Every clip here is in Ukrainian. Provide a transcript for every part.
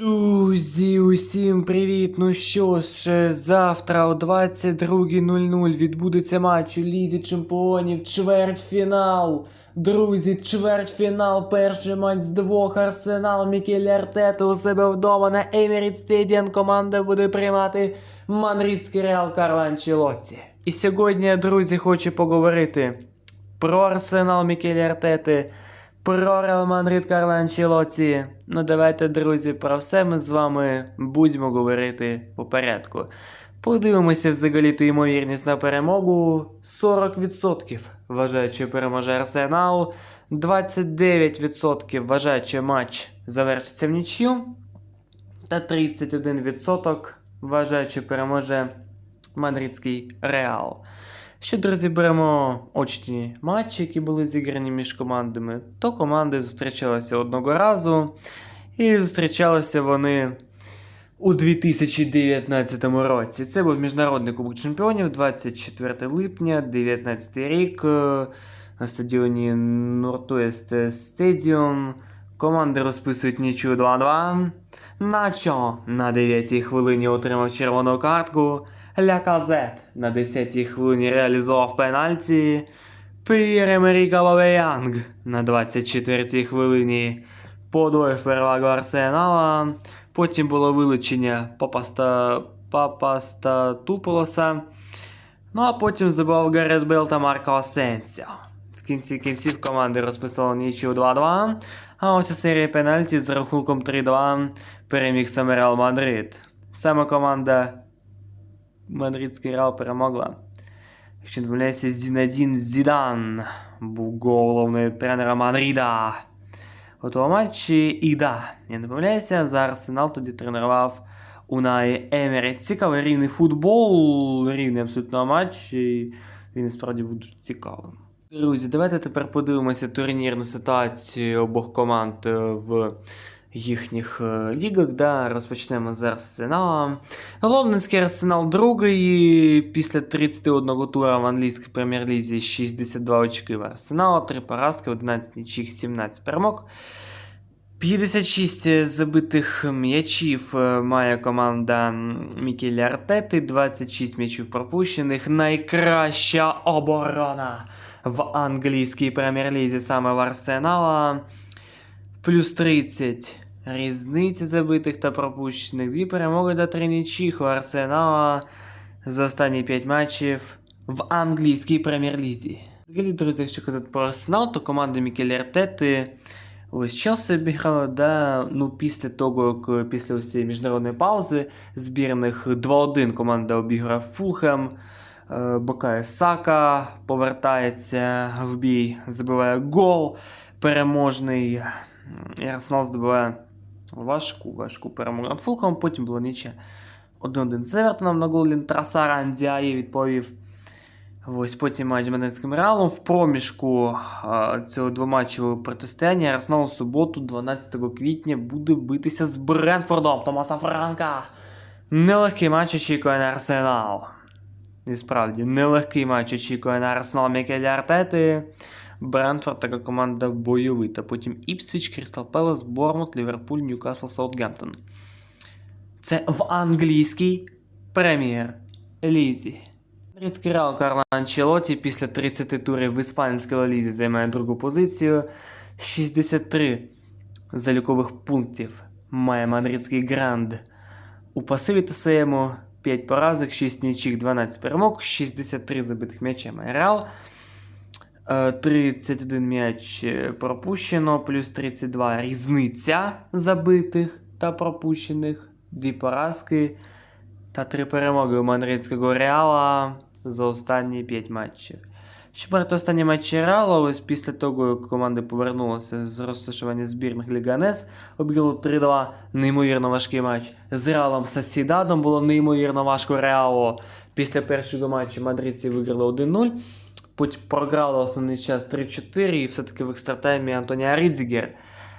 Друзі, усім привіт! Ну що ж, завтра о 22.00 відбудеться матч у Лізі Чемпіонів, чвертьфінал. Друзі, чвертьфінал, перший матч з двох Арсенал Мікель Артета у себе вдома на Еміріт Стедіан. Команда буде приймати Мандридський Реал Карло Анчелотті. І сьогодні, друзі, хочу поговорити про Арсенал Мікель Артети, про Реал Мадрид Карло Анчелотті. Ну давайте, друзі, про все ми з вами будемо говорити по порядку. Подивимося взагалі ту ймовірність на перемогу 40% вважають, що переможе Арсенал, 29% вважають, що матч завершиться в нічю, та 31% вважають, що переможе Мадридський Реал. Що, друзі, беремо очні матчі, які були зіграні між командами, то команди зустрічалися одного разу, і зустрічалися вони у 2019 році. Це був Міжнародний Кубок Чемпіонів, 24 липня, 19 рік е, на стадіоні Нортуест Стедіум. Команди розписують нічию 2-2. Начо на 9-й хвилині отримав червону картку. Ляказет на 10-й хвилині реалізував пенальті. П'єр-Емерік Абамеянг на 24-й хвилині подвоїв перевагу Арсенала. Потім було вилучення Папаста... Папаста Туполоса. Ну а потім забив Гаррет Бейл та Марко Асенсіо. В кінці кінців команди розписали нічию 2-2. А ось у серії пенальті з рахунком 3-2 переміг саме Мадрид. Саме команда Мадридський Реал перемогла. Якщо не помиляюся, Зінадін Зідан був головним тренером Мадрида. У тому матчі і да, я не помиляюся, за Арсенал тоді тренував Унай Емері. Цікавий рівний футбол, рівний абсолютно матч, і він справді був дуже цікавим. Друзі, давайте тепер подивимося турнірну ситуацію обох команд в їхніх е, лігах. Да, розпочнемо з Арсенала. Лондонський Арсенал другий після 31 тура в англійській прем'єр-лізі 62 очки в Арсенала, 3 поразки, 11 нічих, 17 перемог. 56 забитих м'ячів е, має команда Мікеля Артети, 26 м'ячів пропущених. Найкраща оборона в англійській прем'єр-лізі саме в Арсенала. Плюс 30 різниці забитих та пропущених. Дві перемоги та три нічих у Арсенала за останні 5 матчів в англійській прем'єр-лізі. Взагалі, друзі, якщо казати про Арсенал, то команда Мікеля Артети ось Челсі обіграла, да, ну після того, як після усієї міжнародної паузи збірних 2-1 команда обіграє Фулхем. Е, Бакає Сака повертається в бій, забиває гол переможний. Арсенал здобуває важку, важку перемогу над Фулхом. Потім була нічия 1-1 з Евертоном на гол Трасара Андіаї відповів. Ось потім матч з Мадридським Реалом. В проміжку а, цього двоматчевого протистояння Арсенал у суботу, 12 квітня, буде битися з Брентфордом Томаса Франка. Нелегкий матч очікує на Арсенал. І справді, нелегкий матч очікує на Арсенал Мікеля Артети. Брентфорд така команда бойовита. Потім Іпсвіч, Крістал Пелес, Бормут, Ліверпуль, Ньюкасл, Саутгемптон. Це в англійській прем'єр Лізі. Мадридський Реал Карло Анчелоті після 30 турів в іспанській Ла Лізі займає другу позицію. 63 залікових пунктів має мадридський гранд. У пасиві та своєму 5 поразок, 6 нічих, 12 перемог, 63 забитих м'яча має Реал. Е, 31 м'яч е, пропущено, плюс 32 різниця забитих та пропущених, 2 поразки та 3 перемоги у мадридського Реала за останні 5 матчів. Що проти останні матчі Реала, ось після того, як команди повернулися з розташування збірних Ліганес, обіграли 3-2, неймовірно важкий матч. З Реалом Сосідадом було неймовірно важко Реалу. Після першого матчу мадридці виграли 1-0. Потім програли основний час 3-4, і все-таки в екстратаймі Антонія Рідзігер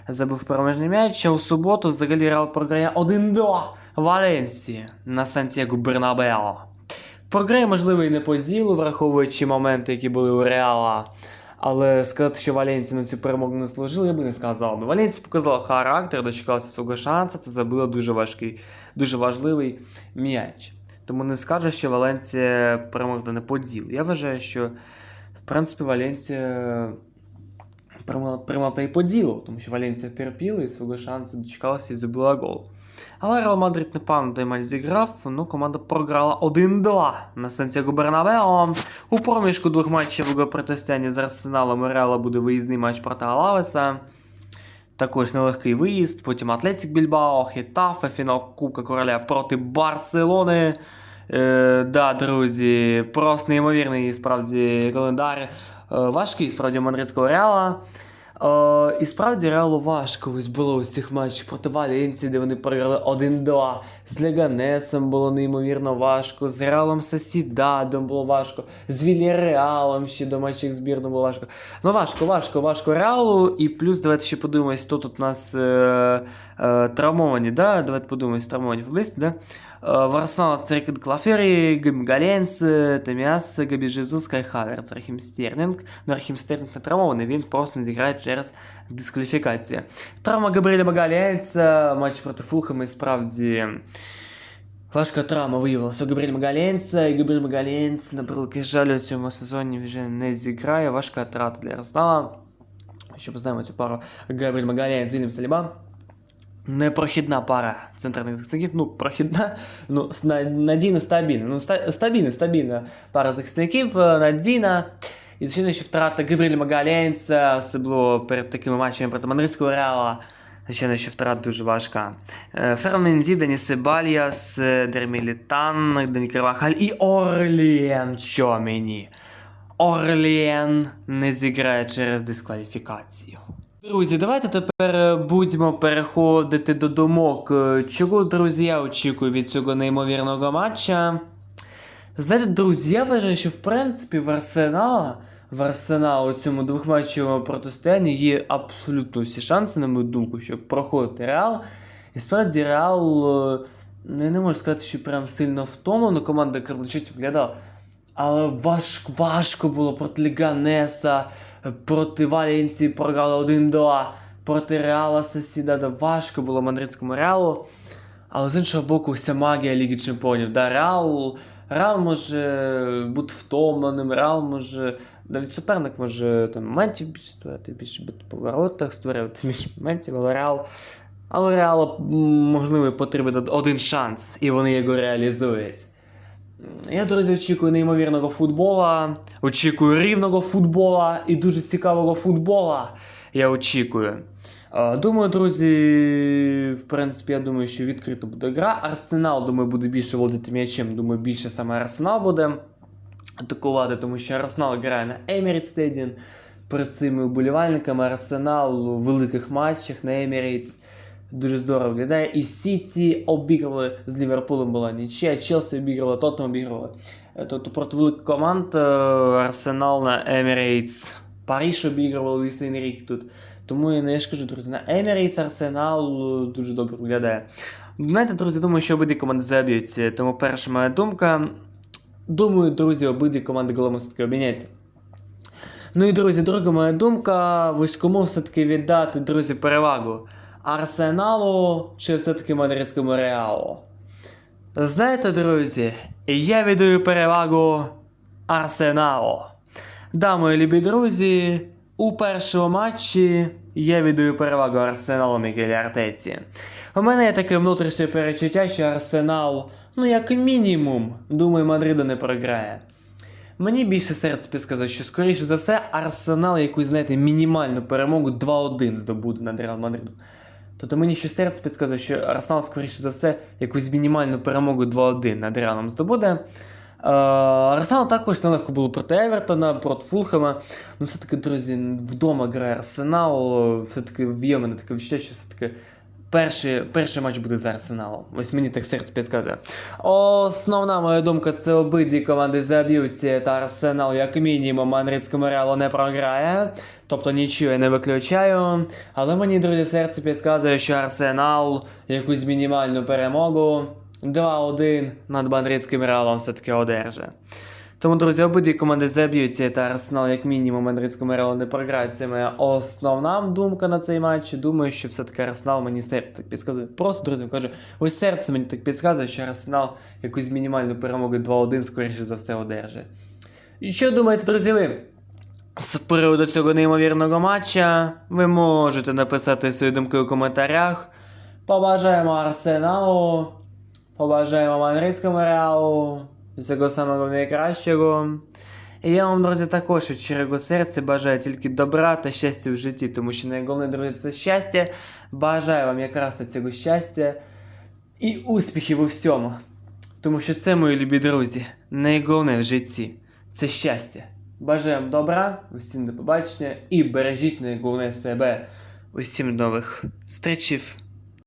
забив переможний м'яч. А у суботу взагалі Реал програє 1-2 Валенсії на Сантьяго Бернабео. Програє, можливо, і не по зілу, враховуючи моменти, які були у Реала. Але сказати, що Валенція на цю перемогу не служила, я би не сказав. би. Валенція показала характер, дочекалася свого шансу та забила дуже важкий, дуже важливий м'яч. Тому не скажу, що Валенція перемогла не по ділу. Я вважаю, що принципі Валенція приймала та й по ділу, тому що Валенція терпіла і свого шансу дочекалася і забила гол. Але Реал Мадрид непевно той матч зіграв, ну команда програла 1-2 на Сантьяго Бернабео. У проміжку двох матчів протистояння з Арсеналом у Реала буде виїзний матч проти Алавеса. Також нелегкий виїзд, потім Атлетик Більбао, Хетафе, фінал Кубка Короля проти Барселони. Е, да, друзі, просто неймовірний справді календар. Е, важкий справді мадридського Реала. Е, і справді Реалу важко ось було у цих матчах проти Валенції, де вони програли 1-2. З Леганесом було неймовірно важко, з Реалом Сосідадом було важко, з Вільяреалом ще до матчів збірну було важко. Ну важко, важко, важко Реалу. І плюс давайте ще подивимось, хто тут у нас е, е, травмовані, да? Давайте подивимось, травмовані футболісти, да? Е, В Арсенал це Рікард Клафері, Гем Галенс, Томіас, Габі Жезус, Кай Хаверц, Рахім Стерлінг. Ну, Рахім Стерлінг не травмований, він просто не зіграє через дискваліфікацію. Травма Габріеля Магаленса, матч проти Фулхема і справді важка травма виявилася у Габріеля Магаленса, і Габріель Магаленс, на превеликий жаль, у цьому сезоні вже не зіграє. Важка втрата для Арсенала. Щоб знаємо цю пару Габріель Магаленс, Вільям Саліба. Непрохідна пара центральних захисників. Ну, прохідна, ну, надійна, стабільна. Ну, ста- стабільна, стабільна пара захисників, е, надійна. І звичайно, що втрата Габріеля Магаленса, особливо перед такими матчами проти Мадридського Реала. Звичайно, що втрата дуже важка. Ферран Мензі, Дані Себальяс, е, Дермілітан, Дані Карвахаль і Орлієн Чомені. Орлієн не зіграє через дискваліфікацію. Друзі, давайте тепер е, будемо переходити до думок. Е, Чого, друзі, я очікую від цього неймовірного матча? Знаєте, друзі, я вважаю, що в принципі в Арсенала, в Арсенал у цьому двохматчевому протистоянні є абсолютно всі шанси, на мою думку, щоб проходити Реал. І справді Реал, е, ну, я не можу сказати, що прям сильно втомлено команда Карличуть виглядала. Але важко, важко було проти Ліганеса, проти Валенції програли 1-2, проти Реала Сосідада. Важко було мадридському Реалу. Але з іншого боку, вся магія Ліги Чемпіонів. Да, Реал, Реал може бути втомленим, Реал може. Навіть суперник може там моментів більше створити, більше бути по воротах, створювати більше моментів, але Реал. Але Реалу, можливо, потрібен один шанс, і вони його реалізують. Я, друзі, очікую неймовірного футбола, очікую рівного футбола і дуже цікавого футбола. Я очікую. Е, Думаю, друзі, в принципі, я думаю, що відкрита буде гра. Арсенал, думаю, буде більше водити м'ячем. Думаю, більше саме Арсенал буде атакувати, тому що Арсенал грає на Emirates Stadium. Перед цими вболівальниками Арсенал у великих матчах на Emirates. Дуже здорово виглядає. І Сіті обігрували з Ліверпулем була нічия, Челсі обігрували, Тоттенхем обігрували. Е, Тобто проти великих команд е, Арсенал на Emirates. Париж обігрував Луїс Енрік тут. Тому я не ж кажу, друзі, на Emirates Арсенал е, дуже добре виглядає. Знаєте, друзі, думаю, що обидві команди заб'ються. Тому перша моя думка. Думаю, друзі, обидві команди голами все-таки обміняться. Ну і друзі, друга моя думка, кому все-таки віддати, друзі, перевагу. Арсеналу чи все-таки мадридському реалу? Знаєте, друзі, я віддаю перевагу Арсеналу. Да, мої любі друзі, у першому матчі я віддаю перевагу Арсеналу Мікелі Артеці. У мене є таке внутрішнє перечуття, що Арсенал, ну як мінімум, думаю, Мадриду не програє. Мені більше серце підказує, що скоріше за все Арсенал якусь, знаєте, мінімальну перемогу 2-1 здобуде над Реал Мадридом. Тобто мені ще серце підказує, що Арсенал, скоріше за все, якусь мінімальну перемогу 2-1 над Реалом здобуде. Е, Арсенал також нелегко було проти Евертона, проти Фулхема. Ну, все-таки, друзі, вдома грає Арсенал. Все-таки в мене таке відчуття, що все-таки перший, перший матч буде за Арсеналом. Ось мені так серце підказує. Основна моя думка це обидві команди заб'ються, та Арсенал, як мінімум, Мадридському Реалу не програє. Тобто нічого я не виключаю. Але мені, друзі, серце підказує, що Арсенал якусь мінімальну перемогу 2-1 над Мадридським Реалом все-таки одержить. Тому, друзі, обидві команди заб'ються, та Арсенал, як мінімум, Мадридському Реалу не програє. Це моя основна думка на цей матч. Думаю, що все-таки Арсенал мені серце так підказує. Просто, друзі, кажу, ось серце мені так підказує, що Арсенал якусь мінімальну перемогу 2-1, скоріше за все, одержить. І що думаєте, друзі, ви? З приводу цього неймовірного матча ви можете написати свої думки у коментарях. Побажаємо Арсеналу, побажаємо Мадридському Реалу, всього самого найкращого. І я вам, друзі, також від щирого серця бажаю тільки добра та щастя в житті, тому що найголовніше, друзі, це щастя. Бажаю вам якраз цього щастя і успіхів у всьому. Тому що це, мої любі друзі, найголовніше в житті це щастя. Бажаємо добра, усім до побачення і бережіть найголовніше себе. Усім нових зустрічів.